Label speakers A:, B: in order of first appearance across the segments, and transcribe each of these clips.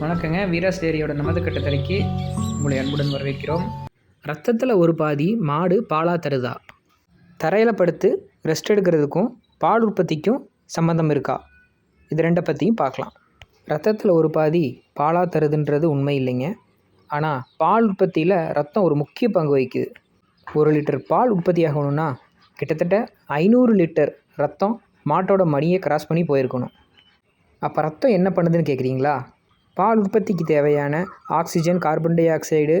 A: வணக்கங்க. வீராஸ் டேரியோட நமது கட்டுத்தரைக்கு உங்களை அன்புடன் வரவேற்கிறோம். ரத்தத்தில் ஒரு பாதி மாடு பாலாக தருதா? தரையில் படுத்து ரெஸ்ட் எடுக்கிறதுக்கும் பால் உற்பத்திக்கும் சம்மந்தம் இருக்கா? இது ரெண்டை பற்றியும் பார்க்கலாம். ரத்தத்தில் ஒரு பாதி பாலாக தருதுன்றது உண்மை இல்லைங்க. ஆனால் பால் உற்பத்தியில் ரத்தம் ஒரு முக்கிய பங்கு வகிக்குது. ஒரு லிட்டர் பால் உற்பத்தி ஆகணும்னா கிட்டத்தட்ட ஐநூறு லிட்டர் ரத்தம் மாட்டோட மணியை கிராஸ் பண்ணி போயிருக்கணும். அப்போ ரத்தம் என்ன பண்ணுதுன்னு கேட்குறீங்களா பால் உற்பத்திக்கு தேவையான ஆக்சிஜன் கார்பன் டை ஆக்சைடு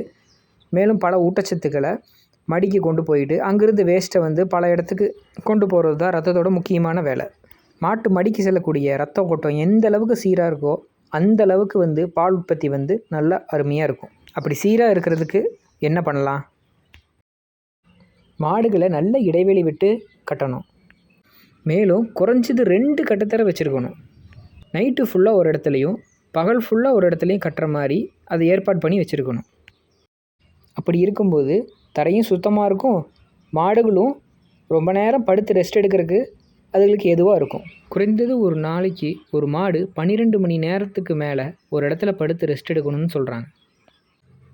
A: மேலும் பல ஊட்டச்சத்துக்களை மடிக்கு கொண்டு போயிட்டு அங்கேருந்து வேஸ்ட்டை வந்து பல இடத்துக்கு கொண்டு போகிறது தான் ரத்தத்தோட முக்கியமான வேலை. மாட்டு மடிக்கு செல்லக்கூடிய ரத்த ஓட்டம் எந்த அளவுக்கு சீராக இருக்கோ அந்த அளவுக்கு வந்து பால் உற்பத்தி வந்து நல்ல அருமையாக இருக்கும். அப்படி சீராக இருக்கிறதுக்கு என்ன பண்ணலாம்? மாடுகளை நல்ல இடைவெளி விட்டு கட்டணும். மேலும் குறைஞ்சது ரெண்டு கட்டுத்தர வச்சுருக்கணும். நைட்டு ஃபுல்லாக ஒரு இடத்துலையும் பகல் ஃபுல்லாக ஒரு இடத்துலையும் கட்டுற மாதிரி அதை ஏற்பாடு பண்ணி வச்சுருக்கணும். அப்படி இருக்கும்போது தரையும் சுத்தமாக இருக்கும் மாடுகளும் ரொம்ப நேரம் படுத்து ரெஸ்ட் எடுக்கிறதுக்கு அதுகளுக்கு எதுவாக இருக்கும். குறைந்தது ஒரு நாளைக்கு ஒரு மாடு பன்னிரெண்டு மணி நேரத்துக்கு மேலே ஒரு இடத்துல படுத்து ரெஸ்ட் எடுக்கணும்னு சொல்கிறாங்க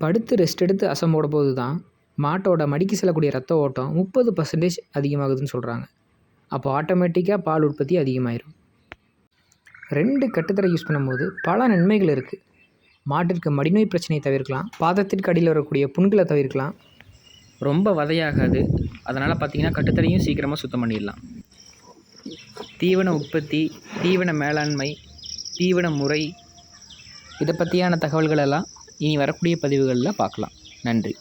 A: படுத்து ரெஸ்ட் எடுத்து அசம் போது தான் மாட்டோட மடிக்கு செல்லக்கூடிய ரத்த ஓட்டம் முப்பது பர்சன்டேஜ் அதிகமாகுதுன்னு சொல்கிறாங்க அப்போ ஆட்டோமேட்டிக்காக பால் உற்பத்தி அதிகமாயிரும். ரெண்டு கட்டுத்தரை யூஸ் பண்ணும்போது பல நன்மைகள் இருக்குது மாட்டிற்கு மடிநோய் பிரச்சனையை தவிர்க்கலாம். பாதத்திற்கு அடியில் வரக்கூடிய புண்களை தவிர்க்கலாம்.
B: ரொம்ப வதையாகாது. அதனால் பார்த்திங்கன்னா கட்டுத்தரையும் சீக்கிரமாக சுத்தம் பண்ணிடலாம். தீவன உற்பத்தி தீவன மேலாண்மை தீவன முறை
A: இதை பற்றியான தகவல்கள் எல்லாம் இனி வரக்கூடிய பதிவுகளில் பார்க்கலாம். நன்றி.